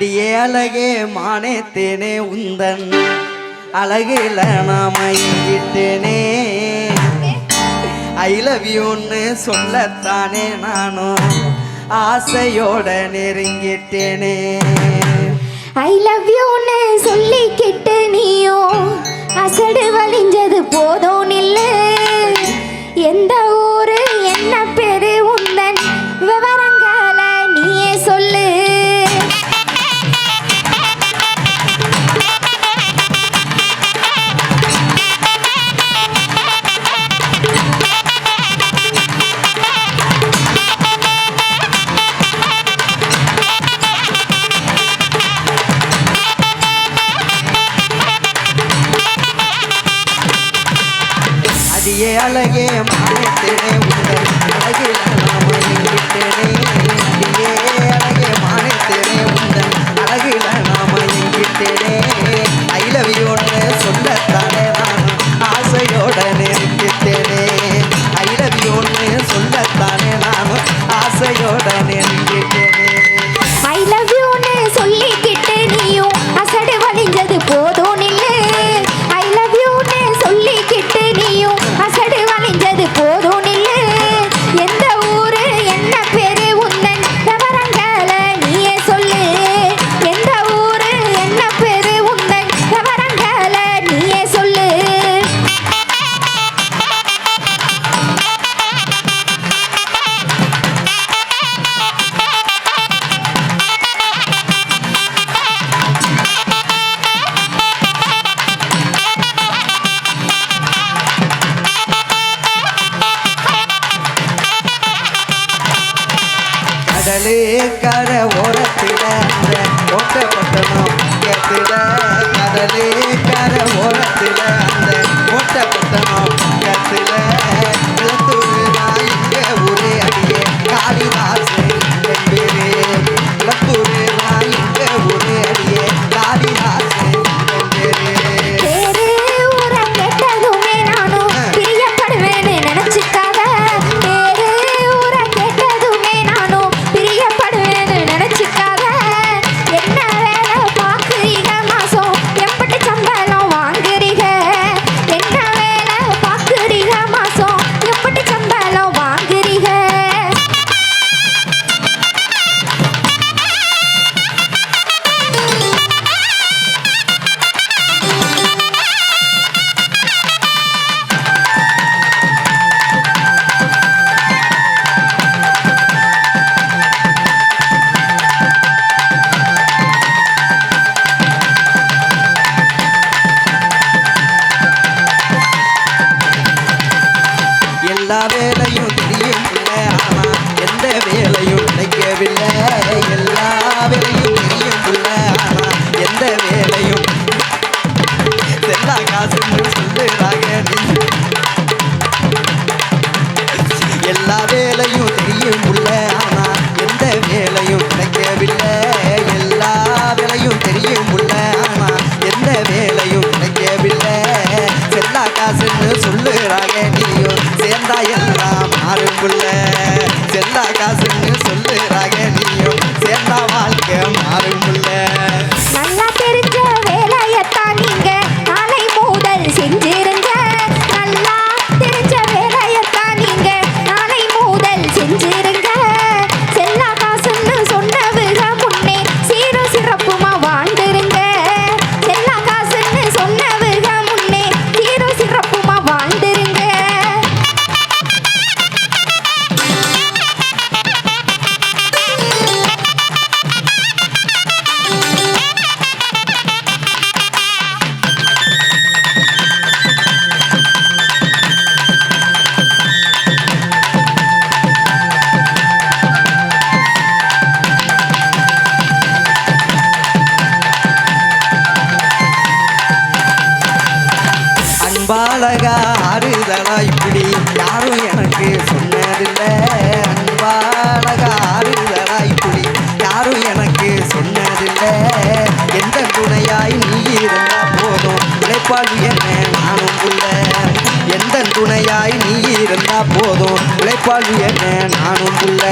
அடியே அழகே மானே உந்தன். அழகில நாம இங்கிட்டேனே. ஐ லவ் யூன்னு சொல்லத்தானே நானும் ஆசையோட நெருங்கிட்டேனே. ஐ லவ் யூன்னு சொல்லிக்கிட்டு நீயும் அசடு வலிஞ்சது போதும் இல்லை. எந்த அடியே அழகே மானே தேனே உந்தன் அழகில அழகே மானே தேனே உந்தன் அழகில கடலே கர ஓரத்தில அந்த ஓட்டப்பட்டனம் கத்தில கடலே கர ஓரத்தில அந்த ஓட்டப்பட்டனம் கத்தில வேலையும் தெரியும் ஆனா எந்த வேலையும் நினைக்கவில்லை எல்லா வேலையும் தெரியும் ஆனா எந்த வேலையும் செல்லா காசுன்னு ஆறுதலா இப்படி யாரும் எனக்கு சொன்னதில்லை. அன்பாலகா ஆறுதலா இப்படி யாரும் எனக்கு சொன்னதில்லை. எந்த துணையாய் நீ இருந்தா போதும். உழைப்பாள் என்ன நானும் உள்ள எந்த துணையாய் நீ இருந்தா போதும். உழைப்பாள் என்ன நானும் உள்ள